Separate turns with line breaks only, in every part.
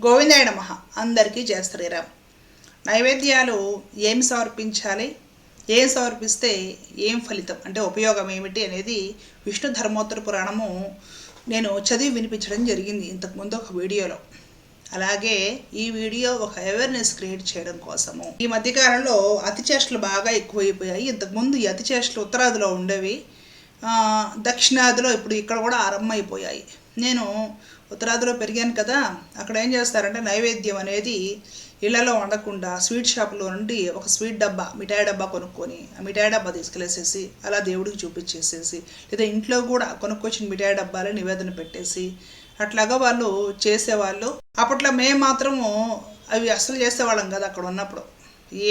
గోవిందాయ నమ. అందరికీ జయ శ్రీరామ్. నైవేద్యాలు ఏం సమర్పించాలి? ఏం సమర్పిస్తే ఏం ఫలితం? అంటే ఉపయోగం ఏమిటి అనేది విష్ణు ధర్మోత్తర పురాణము నేను చదివి వినిపించడం జరిగింది ఇంతకుముందు ఒక వీడియోలో. అలాగే ఈ వీడియో ఒక అవేర్నెస్ క్రియేట్ చేయడం కోసము. ఈ మధ్యకాలంలో అతి చేష్టలు బాగా ఎక్కువైపోయాయి. ఇంతకుముందు ఈ అతి చేష్టలు ఉత్తరాదిలో ఉండేవి. దక్షిణాదిలో ఇప్పుడు ఇక్కడ కూడా ఆరంభమైపోయాయి. నేను ఉత్తరాదిలో పెరిగాను కదా అక్కడ ఏం చేస్తారంటే నైవేద్యం అనేది ఇళ్ళలో వండకుండా స్వీట్ షాప్లో నుండి ఒక స్వీట్ డబ్బా మిఠాయి డబ్బా కొనుక్కొని ఆ మిఠాయి డబ్బా తీసుకెళ్ళేసేసి అలా దేవుడికి చూపించేసేసి లేదా ఇంట్లో కూడా కొనుక్కొచ్చిన మిఠాయి డబ్బాలు నివేదన పెట్టేసి అట్లాగా వాళ్ళు చేసేవాళ్ళు. అప్పట్లో మేము మాత్రము అవి అసలు చేసేవాళ్ళం కదా అక్కడ ఉన్నప్పుడు.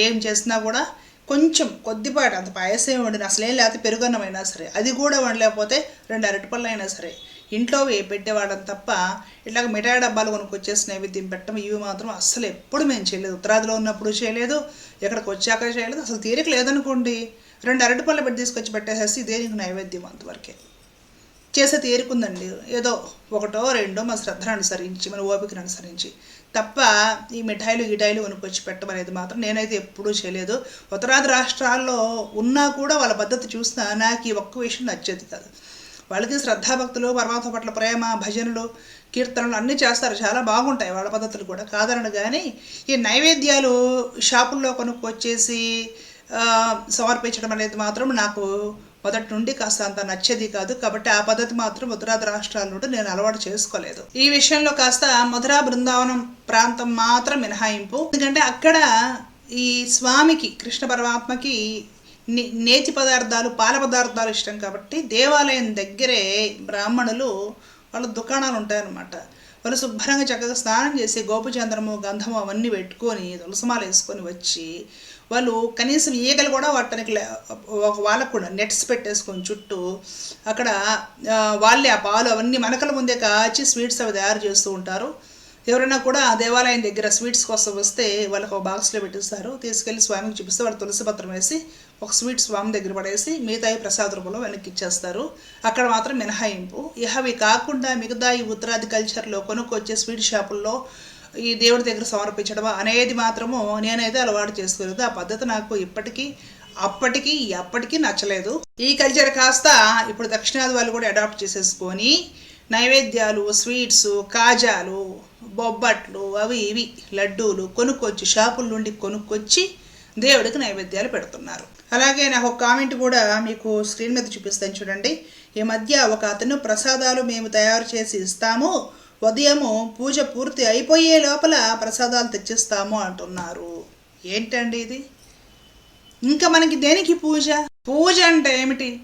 ఏం చేసినా కూడా కొంచెం కొద్దిపాటి అంత పాయసం వండిన అసలేం లేకపోతే పెరుగన్నమైనా సరే అది కూడా వండలేకపోతే రెండు అరటిపళ్ళు అయినా సరే ఇంట్లో వే- పెట్టేవాళ్ళం తప్ప ఇట్లాగ మిఠాయి డబ్బాలు కొనుక్కొచ్చేసి నైవేద్యం పెట్టడం ఇవి మాత్రం అస్సలు ఎప్పుడు మేము చేయలేదు. ఉత్తరాదిలో ఉన్నప్పుడు చేయలేదు ఎక్కడికి వచ్చాక చేయలేదు అసలు తీరిక లేదనుకోండి. రెండు అరటి పళ్ళు పెట్టి తీసుకొచ్చి పెట్టేసేసి ఇదే నీకు నైవేద్యం అంతవరకే. చేసే తీరుకుందండి. ఏదో ఒకటో రెండో మా శ్రద్ధను అనుసరించి మన ఓపికను అనుసరించి. తప్ప ఈ మిఠాయిలు గిటాయిలు కొనుక్కొచ్చి పెట్టమనేది మాత్రం నేనైతే ఎప్పుడూ చేయలేదు. ఉత్తరాది రాష్ట్రాల్లో ఉన్నా కూడా వాళ్ళ పద్ధతి చూసినా నాకు ఈ ఒక్క విషయం నచ్చేది కాదు. వాళ్ళకి శ్రద్ధాభక్తులు పరమాత్మ పట్ల ప్రేమ భజనలు కీర్తనలు అన్నీ చేస్తారు. చాలా బాగుంటాయి వాళ్ళ పద్ధతులు కూడా. కాదనడు కానీ ఈ నైవేద్యాలు షాపుల్లో కొనుక్కొచ్చేసి సమర్పించడం అనేది మాత్రం నాకు మొదటి నుండి కాస్త అంత నచ్చేది కాదు. కాబట్టి ఆ పద్ధతి మాత్రం ఉత్తరాది రాష్ట్రాల నుండి నేను అలవాటు చేసుకోలేదు. ఈ విషయంలో కాస్త మధురా బృందావనం ప్రాంతం మాత్రం మినహాయింపు. ఎందుకంటే అక్కడ ఈ స్వామికి కృష్ణ పరమాత్మకి నేతి పదార్థాలు పాల పదార్థాలు ఇష్టం కాబట్టి దేవాలయం దగ్గరే బ్రాహ్మణులు వాళ్ళ దుకాణాలు ఉంటాయన్నమాట వాళ్ళు శుభ్రంగా చక్కగా స్నానం చేసి గోపచంద్రము గంధము అవన్నీ పెట్టుకొని తులసమాలు వేసుకొని వచ్చి వాళ్ళు కనీసం ఈగలు కూడా వాటానికి ఒక వాళ్ళకు కూడా నెట్స్ పెట్టేసుకొని చుట్టూ అక్కడ వాళ్ళే ఆ పాలు అవన్నీ మనకల ముందే కాచి స్వీట్స్ అవి తయారు చేస్తూ ఉంటారు. ఎవరైనా కూడా ఆ దేవాలయం దగ్గర స్వీట్స్ కోసం వస్తే వాళ్ళకి ఒక బాక్స్లో పెట్టిస్తారు. తీసుకెళ్ళి స్వామికి చూపిస్తే వాళ్ళు తులసి పత్రం వేసి ఒక స్వీట్ స్వామి దగ్గర పడేసి మిగతాయి ప్రసాద రూపంలో వెనక్కి ఇచ్చేస్తారు. అక్కడ మాత్రం మినహాయింపు. ఇహ అవి కాకుండా మిగతా ఈ ఉత్తరాది కల్చర్లో కొనుక్కొచ్చే స్వీట్ షాపుల్లో ఈ దేవుడి దగ్గర సమర్పించడం అనేది మాత్రము నేనైతే అలవాటు చేసుకోలేదు. ఆ పద్ధతి నాకు ఇప్పటికీ అప్పటికి ఎప్పటికీ నచ్చలేదు. ఈ కల్చర్ కాస్త ఇప్పుడు దక్షిణాది వాళ్ళు కూడా అడాప్ట్ చేసేసుకొని నైవేద్యాలు స్వీట్స్ కాజాలు బొబ్బట్లు అవి ఇవి లడ్డూలు కొనుక్కొచ్చి షాపుల నుండి కొనుక్కొచ్చి దేవుడికి నైవేద్యాలు పెడుతున్నారు. అలాగే నాకు ఒక కామెంట్ కూడా మీకు స్క్రీన్ మీద చూపిస్తాను చూడండి. ఈ మధ్య ఒక అతను ప్రసాదాలు మేము తయారు చేసి ఇస్తాము. ఉదయము పూజ పూర్తి అయిపోయే లోపల ప్రసాదాలు తెచ్చిస్తాము అంటున్నారు. ఏంటండి ఇది? ఇంకా మనకి దేనికి పూజ? పూజ అంటే ఏమిటి?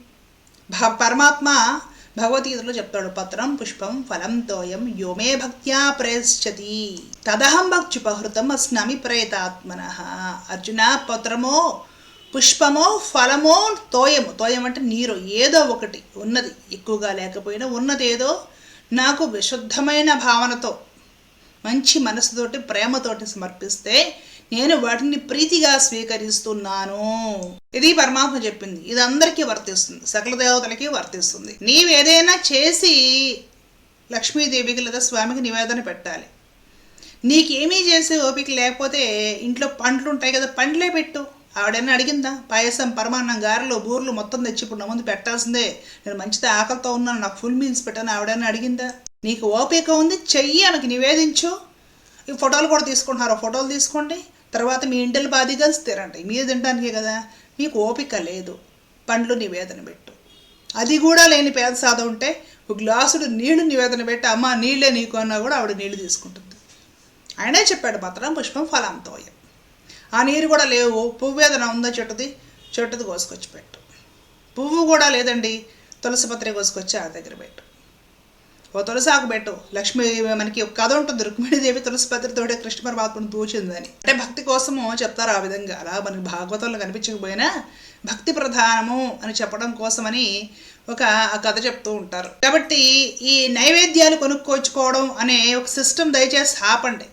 భ పరమాత్మ భగవద్గీతలో చెప్తాడు పత్రం పుష్పం ఫలం తోయం యోమే భక్త్యా ప్రేష్యతి తదహం భక్త్యుపహృతం అస్నామి ప్రేతాత్మన. అర్జున పత్రమో పుష్పమో ఫలమో తోయము. తోయం అంటే నీరు ఏదో ఒకటి ఉన్నది ఎక్కువగా లేకపోయినా ఉన్నదేదో నాకు విశుద్ధమైన భావనతో మంచి మనసుతోటి ప్రేమతోటి సమర్పిస్తే నేను వాటిని ప్రీతిగా స్వీకరిస్తున్నాను. ఇది పరమాత్మ చెప్పింది. ఇది అందరికీ వర్తిస్తుంది. సకల దేవతలకి వర్తిస్తుంది. నీవేదైనా చేసి లక్ష్మీదేవికి లేదా స్వామికి నివేదన పెట్టాలి. నీకేమీ చేసే ఓపిక లేకపోతే ఇంట్లో పండ్లు ఉంటాయి కదా పండ్లే పెట్టు. ఆవిడైనా అడిగిందా? పాయసం పరమాన్నం గారెలు బూర్లు మొత్తం తెచ్చి ఇప్పుడు నా ముందు పెట్టాల్సిందే. నేను మంచిది ఆకలితో ఉన్నాను నాకు ఫుల్ మీల్స్ పెట్టాను ఆవిడైనా అడిగిందా? నీకు ఓపిక ఉంది చెయ్యి ఆమెకి నివేదించు. ఈ ఫోటోలు కూడా తీసుకుంటున్నారు. ఫోటోలు తీసుకోండి. తర్వాత మీ ఇంటిని బాధగా స్థిరంటాయి మీరు తినడానికే కదా? మీకు ఓపిక లేదు. పండ్లు నివేదన పెట్టు. అది కూడా లేని పేద సాధం ఉంటే ఒక గ్లాసుడు నీళ్ళు నివేదన పెట్టి అమ్మ నీళ్ళే నీకు అన్నా కూడా ఆవిడ నీళ్ళు తీసుకుంటుంది. ఆయనే చెప్పాడు పత్రం పుష్పం ఫలాంతోయం ఆ నీరు కూడా లేవు. పువ్వు వేదన ఉందా చెట్టుది? చెట్టుది కోసుకొచ్చి పెట్టు. పువ్వు కూడా లేదండి. తులసి పత్రి కోసుకొచ్చి ఆ దగ్గర పెట్టు. ఓ తులసాకు పెట్టు. లక్ష్మి మనకి ఒక కథ ఉంటుంది. రుక్మిణీదేవి తులసిపత్రితోటే కృష్ణ పరమాత్మను పూచిందని అంటే భక్తి కోసము చెప్తారు ఆ విధంగా. అలా మనకి భాగవతంలో కనిపించకపోయినా భక్తి ప్రధానము అని చెప్పడం కోసమని ఒక ఆ కథ చెప్తూ ఉంటారు. కాబట్టి ఈ నైవేద్యాలు కొనుక్కోచుకోవడం అనే ఒక సిస్టమ్ దయచేసి ఆపండి.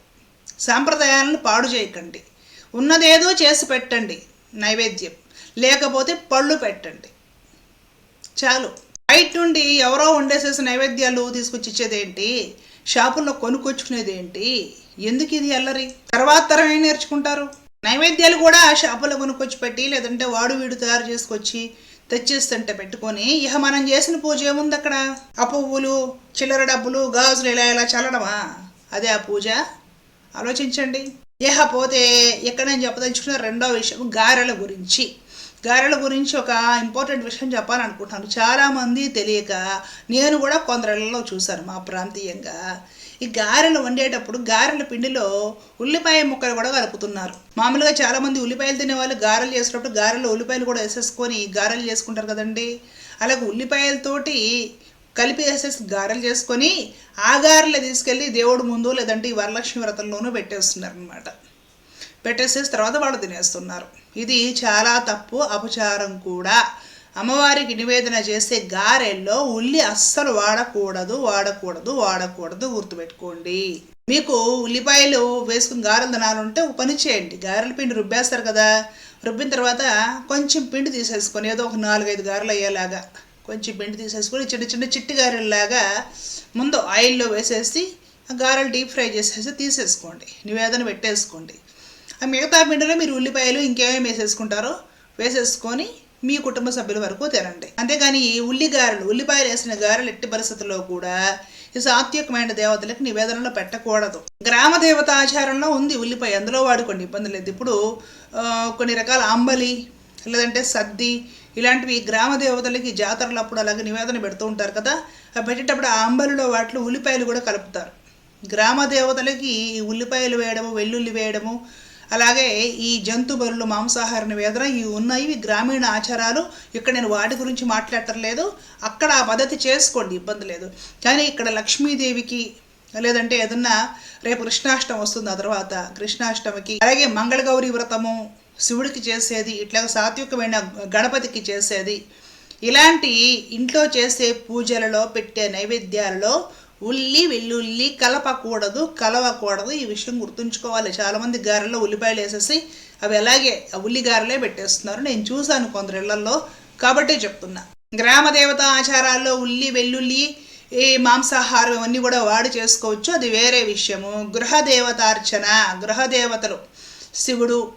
సాంప్రదాయాలను పాడు చేయకండి. ఉన్నదేదో చేసి పెట్టండి నైవేద్యం. లేకపోతే పళ్ళు పెట్టండి. చాలు. బయట నుండి ఎవరో వండేసేసి నైవేద్యాలు తీసుకొచ్చి ఇచ్చేదేంటి? షాపుల్లో కొనుక్కొచ్చుకునేది ఏంటి ఎందుకు ఇది అల్లరి? తర్వాత తరం ఏం నేర్చుకుంటారు? నైవేద్యాలు కూడా షాపులో కొనుక్కొచ్చి పెట్టి లేదంటే వాడు వీడు తయారు చేసుకొచ్చి తెచ్చేస్తుంటే పెట్టుకొని ఇక మనం చేసిన పూజ ఏముంది అక్కడ? ఆ పువ్వులు చిల్లర డబ్బులు గాజులు ఇలా ఇలా చల్లడమా? అదే ఆ పూజ? ఆలోచించండి. ఇహ పోతే ఎక్కడ నేను చెప్పదలుచుకున్న రెండో విషయం గారెల గురించి. గారెల గురించి ఒక ఇంపార్టెంట్ విషయం చెప్పాలనుకుంటున్నాను. చాలామంది తెలియక నేను కూడా కొందరిలో చూశాను మా ప్రాంతీయంగా. ఈ గారెలు వండేటప్పుడు గారెల పిండిలో ఉల్లిపాయ ముక్కలు కూడా కలుపుతున్నారు. మామూలుగా చాలామంది ఉల్లిపాయలు తినే వాళ్ళు గారెలు చేసేటప్పుడు గారెలో ఉల్లిపాయలు కూడా వేసేసుకొని గారెలు చేసుకుంటారు కదండి. అలాగే ఉల్లిపాయలతోటి కలిపి వేసేసి గారెలు చేసుకొని ఆ గారెలు తీసుకెళ్ళి దేవుడు ముందు లేదంటే ఈ వరలక్ష్మి వ్రతంలోనూ పెట్టేస్తున్నారు అనమాట పెట్టేసేసి తర్వాత వాళ్ళు తినేస్తున్నారు. ఇది చాలా తప్పు అపచారం కూడా. అమ్మవారికి నివేదన చేసే గారెల్లో ఉల్లి అస్సలు వాడకూడదు వాడకూడదు వాడకూడదు గుర్తుపెట్టుకోండి. మీకు ఉల్లిపాయలు వేసుకుని గారెలు తినాలంటే ఒక పని చేయండి. గారెల పిండి రుబ్బేస్తారు కదా. రుబ్బిన తర్వాత కొంచెం పిండి తీసేసుకొని ఏదో ఒక నాలుగైదు గారెలు అయ్యేలాగా కొంచెం పిండి తీసేసుకొని చిన్న చిన్న చిట్టి గారెల్లాగా ముందు ఆయిల్లో వేసేసి ఆ గారెలు డీప్ ఫ్రై చేసేసి తీసేసుకోండి. నివేదన పెట్టేసుకోండి. ఆ మిగతా పిండిలో మీరు ఉల్లిపాయలు ఇంకేమేమి వేసేసుకుంటారో వేసేసుకొని మీ కుటుంబ సభ్యుల వరకు తినండి. అంతేగాని ఈ ఉల్లి గారెలు ఉల్లిపాయలు వేసిన గారెలు ఎట్టి పరిస్థితుల్లో కూడా ఈ సాత్వికమైన దేవతలకు నివేదనలో పెట్టకూడదు. గ్రామ దేవత ఆచారంలో ఉంది ఉల్లిపాయ అందులో వాడుకోండి ఇబ్బంది లేదు. ఇప్పుడు కొన్ని రకాల అంబలి లేదంటే సద్ది ఇలాంటివి గ్రామ దేవతలకి జాతరలు అప్పుడు అలాగే నివేదన పెడుతూ ఉంటారు కదా అవి పెట్టేటప్పుడు ఆ అంబలిలో వాటిలో ఉల్లిపాయలు కూడా కలుపుతారు. గ్రామ దేవతలకి ఉల్లిపాయలు వేయడము వెల్లుల్లి వేయడము అలాగే ఈ జంతు బరులు మాంసాహార నివేదన ఇవి ఉన్నాయి ఇవి గ్రామీణ ఆచారాలు. ఇక్కడ నేను వాటి గురించి మాట్లాడటం అక్కడ ఆ పద్ధతి చేసుకోండి ఇబ్బంది లేదు. కానీ ఇక్కడ లక్ష్మీదేవికి లేదంటే ఏదన్నా రేపు కృష్ణాష్టమి వస్తుంది ఆ తర్వాత కృష్ణాష్టమికి. అలాగే మంగళగౌరి వ్రతము శివుడికి చేసేది ఇట్లా సాత్వికమైన గణపతికి చేసేది. ఇలాంటి ఇంట్లో చేసే పూజలలో పెట్టే నైవేద్యాలలో ఉల్లి వెల్లుల్లి కలపకూడదు కలవకూడదు. ఈ విషయం గుర్తుంచుకోవాలి. చాలామంది గారెల్లో ఉల్లిపాయలు వేసేసి అవి అలాగే ఆ ఉల్లి గారెలే పెట్టేస్తున్నారు. నేను చూశాను కొందరు ఇళ్ళలో కాబట్టే చెప్తున్నా. గ్రామదేవత ఆచారాల్లో ఉల్లి వెల్లుల్లి ఈ మాంసాహారం ఇవన్నీ కూడా వాడి చేసుకోవచ్చు. అది వేరే విషయము. గృహదేవతార్చన. గృహదేవతలు శివుడు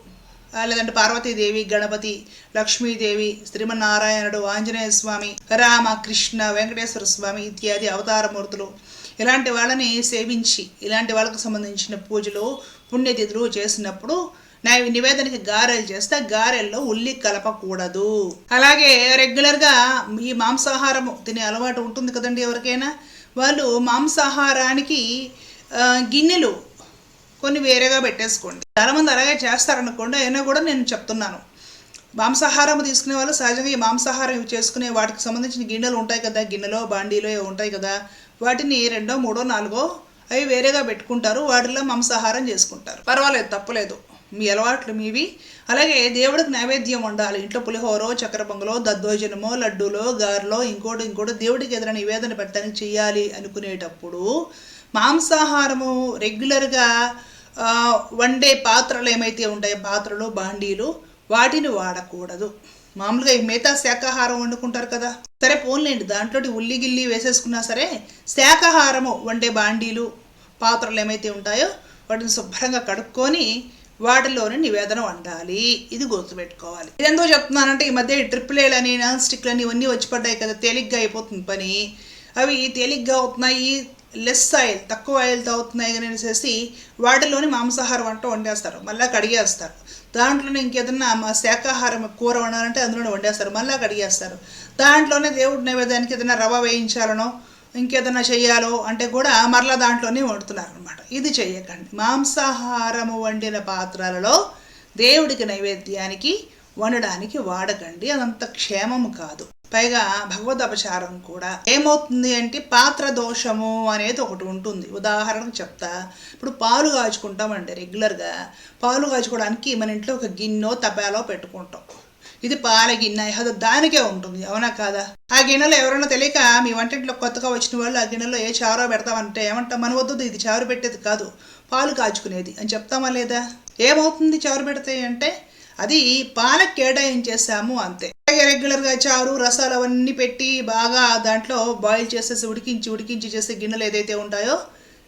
లేదంటే పార్వతీదేవి గణపతి లక్ష్మీదేవి శ్రీమన్నారాయణుడు ఆంజనేయ స్వామి రామ కృష్ణ వెంకటేశ్వర స్వామి ఇత్యాది అవతారమూర్తులు. ఇలాంటి వాళ్ళని సేవించి ఇలాంటి వాళ్ళకు సంబంధించిన పూజలు పుణ్యతిథులు చేసినప్పుడు నా నివేదనకి గారెలు చేస్తే గారెల్లో ఉల్లి కలపకూడదు. అలాగే రెగ్యులర్గా ఈ మాంసాహారం తినే అలవాటు ఉంటుంది కదండి ఎవరికైనా? వాళ్ళు మాంసాహారానికి గిన్నెలు కొన్ని వేరేగా పెట్టేసుకోండి. చాలామంది అలాగే చేస్తారనుకోండి అయినా కూడా నేను చెప్తున్నాను. మాంసాహారం తీసుకునే వాళ్ళు సహజంగా ఈ మాంసాహారం ఇవి చేసుకునే వాటికి సంబంధించిన గిన్నెలు ఉంటాయి కదా గిన్నెలో బాండీలో ఉంటాయి కదా వాటిని రెండో మూడో నాలుగో అవి వేరేగా పెట్టుకుంటారు వాటిలో మాంసాహారం చేసుకుంటారు. పర్వాలేదు తప్పలేదు. మీ అలవాట్లు మీవి. అలాగే దేవుడికి నైవేద్యం ఉండాలి ఇంట్లో పులిహోరో చక్కెర పొంగలో దద్దోజనమో లడ్డూలో గారెలో ఇంకోటి ఇంకోటి దేవుడికి ఏదైనా నివేదన పెట్టడానికి చేయాలి అనుకునేటప్పుడు మాంసాహారము రెగ్యులర్గా వండే పాత్రలు ఏమైతే ఉంటాయో పాత్రలు బాండీలు వాటిని వాడకూడదు. మామూలుగా ఈ మిగతా శాకాహారం వండుకుంటారు కదా. సరే పోన్లేండి దాంట్లో ఉల్లి గిల్లి వేసేసుకున్నా సరే శాకాహారము వండే బాండీలు పాత్రలు ఏమైతే ఉంటాయో వాటిని శుభ్రంగా కడుక్కొని వాటిలోనే నివేదన వండాలి. ఇది గుర్తుపెట్టుకోవాలి ఇదెందుకు చెప్తున్నానంటే ఈ మధ్య ఈ అని నాన్ నాన్ స్టిక్లని ఇవన్నీ వచ్చి పడ్డాయి కదా. తేలిగ్గా అయిపోతుంది పని. అవి తేలిగ్గా అవుతున్నాయి లెస్ ఆయిల్ తక్కువ ఆయిల్తో అవుతున్నాయి అని అనేసి వాటిలోని మాంసాహారం వంట వండేస్తారు. మళ్ళీ కడిగేస్తారు. దాంట్లోనే ఇంకేదన్నా మా శాకాహారం కూర వండాలంటే అందులోనే వండేస్తారు. మళ్ళీ కడిగేస్తారు. దాంట్లోనే దేవుడి నైవేద్యానికి ఏదైనా రవ వేయించాలనో ఇంకేదైనా చేయాలో అంటే కూడా మరలా దాంట్లోనే వండుతున్నారు అనమాట ఇది చేయకండి. మాంసాహారము వండిన పాత్రలలో దేవుడికి నైవేద్యానికి వండడానికి వాడకండి. అదంత క్షేమము కాదు. పైగా భగవద్ అపచారం కూడా. ఏమవుతుంది అంటే పాత్ర దోషము అనేది ఒకటి ఉంటుంది. ఉదాహరణకు చెప్తా. ఇప్పుడు పాలు కాచుకుంటామండి రెగ్యులర్గా పాలు కాచుకోవడానికి మన ఇంట్లో ఒక గిన్నె తపాలో పెట్టుకుంటాం. ఇది పాల గిన్నె అదో దానికే ఉంటుంది. అవునా కాదా? ఆ గిన్నెలో ఎవరైనా తెలియక మీ వంటింట్లో కొత్తగా వచ్చిన వాళ్ళు ఆ గిన్నెలో ఏ చారో పెడతామంటే ఏమంటాం? మన వద్దు ఇది చారు పెట్టేది కాదు. పాలు కాచుకునేది. అని చెప్తామా లేదా? ఏమవుతుంది చారు పెడితే అంటే అది పాలకు కేటాయించేసాము అంతే. అలాగే రెగ్యులర్గా చారు రసాలు అవన్నీ పెట్టి బాగా దాంట్లో బాయిల్ చేసేసి ఉడికించి ఉడికించి చేసే గిన్నెలు ఏదైతే ఉంటాయో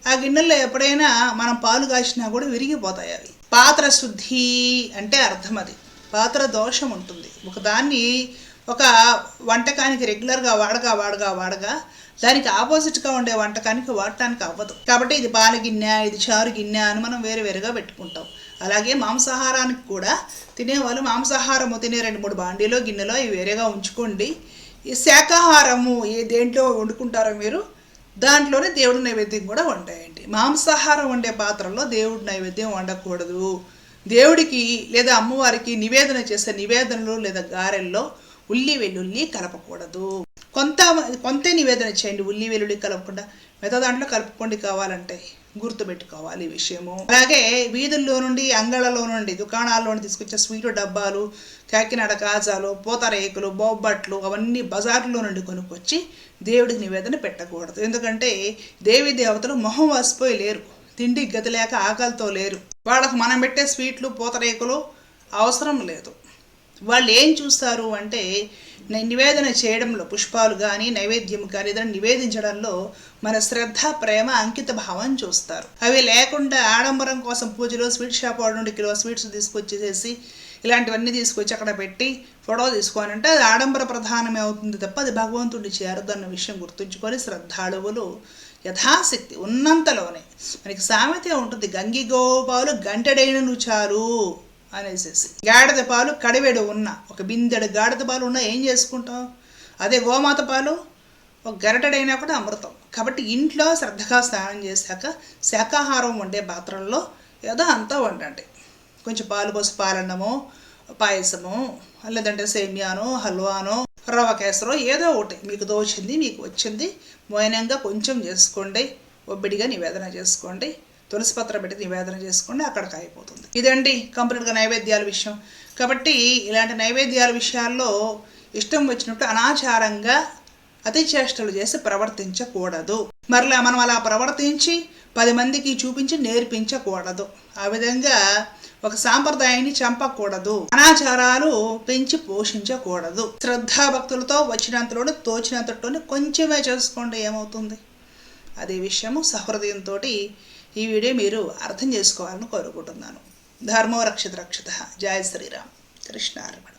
ఆ గిన్నెల్లో ఎప్పుడైనా మనం పాలు కాసినా కూడా విరిగిపోతాయి అవి. పాత్ర శుద్ధి అంటే అర్థం అది. పాత్ర దోషం ఉంటుంది. ఒకదాన్ని ఒక వంటకానికి రెగ్యులర్గా వాడగా వాడగా వాడగా దానికి ఆపోజిట్గా ఉండే వంటకానికి వాడటానికి అవ్వదు. కాబట్టి ఇది పాల గిన్నె ఇది చారు గిన్నె అని మనం వేరు వేరుగా పెట్టుకుంటాం. అలాగే మాంసాహారానికి కూడా తినేవాళ్ళు మాంసాహారము తినే రెండు మూడు బాండీలో గిన్నెలో ఇవి వేరేగా ఉంచుకోండి. ఈ శాకాహారము ఏ దేంట్లో వండుకుంటారో మీరు దాంట్లోనే దేవుడి నైవేద్యం కూడా వండాయండి. మాంసాహారం వండే పాత్రలో దేవుడి నైవేద్యం వండకూడదు. దేవుడికి లేదా అమ్మవారికి నివేదన చేసే నివేదనలు లేదా గారెల్లో ఉల్లి వెల్లుల్లి కలపకూడదు. కొంత కొంత నివేదన చేయండి. ఉల్లి వెల్లుల్లి కలపకుండా మిగతా దాంట్లో కలుపుకోండి కావాలంటే. గుర్తుపెట్టుకోవాలి ఈ విషయము. అలాగే వీధుల్లో నుండి అంగళ్ళలో నుండి దుకాణాల్లో నుండి తీసుకొచ్చే స్వీటు డబ్బాలు కాకినాడ కాజాలు పూతరేకులు బొబ్బట్లు అవన్నీ బజార్లో నుండి కొనుక్కొచ్చి దేవుడికి నివేదన పెట్టకూడదు. ఎందుకంటే దేవి దేవతలు మొహం వసిపోయి లేరు. తిండి గతి లేక ఆకలితో లేరు. వాళ్ళకు మనం పెట్టే స్వీట్లు పూతరేకులు అవసరం లేదు. వాళ్ళు ఏం చూస్తారు అంటే నివేదన చేయడంలో పుష్పాలు కానీ నైవేద్యం కానీ ఏదైనా నివేదించడంలో మన శ్రద్ధ ప్రేమ అంకిత భావం చూస్తారు. అవి లేకుండా ఆడంబరం కోసం పూజలో స్వీట్ షాప్ వాడు నుండి కిలో స్వీట్స్ తీసుకొచ్చేసేసి ఇలాంటివన్నీ తీసుకొచ్చి అక్కడ పెట్టి ఫోటో తీసుకొని అంటే అది ఆడంబర ప్రధానమే అవుతుంది తప్ప అది భగవంతుడి చేరదన్న విషయం గుర్తుంచుకొని శ్రద్ధాళువులు యథాశక్తి ఉన్నంతలోనే మనకి సామెత ఉంటుంది గంగి గోపాలు గంటడైన చాలు. అనేసేసి గాడిద పాలు కడివేడు ఉన్న ఒక బిందెడు గాడిద పాలు ఉన్నా ఏం చేసుకుంటాం అదే గోమాత పాలు ఒక గరిటెడైనా కూడా అమృతం. కాబట్టి ఇంట్లో శ్రద్ధగా స్నానం చేశాక శాకాహారం వండే పాత్రల్లో ఏదో అంతా వండండి. కొంచెం పాలు పోసి పాలన్నమో పాయసము లేదంటే సేమియానో హల్వానో రవ కేసరో ఏదో ఒకటి. మీకు దోచింది మీకు వచ్చింది మౌనంగా కొంచెం చేసుకోండి ఒబ్బిడిగా నివేదన చేసుకోండి. తులసి పత్రం పెట్టి నివేదన చేసుకోండి అక్కడికి అయిపోతుంది ఇదండి కంప్లీట్గా నైవేద్యాల విషయం. కాబట్టి ఇలాంటి నైవేద్యాల విషయాల్లో ఇష్టం వచ్చినట్టు అనాచారంగా అతి చేష్టలు చేసి ప్రవర్తించకూడదు. మరలా మనం అలా ప్రవర్తించి పది మందికి చూపించి నేర్పించకూడదు. ఆ విధంగా ఒక సాంప్రదాయాన్ని చంపకూడదు. అనాచారాలు పెంచి పోషించకూడదు. శ్రద్ధాభక్తులతో వచ్చినంతలోనే తోచినంతలోనే కొంచెమే చేసుకోండి ఏమవుతుంది? అదే విషయము సహృదయంతో ఈ వీడియో మీరు అర్థం చేసుకోవాలని కోరుకుంటున్నాను. ధర్మో రక్షిత రక్షిత. జయ శ్రీరామ్. కృష్ణార్పణ.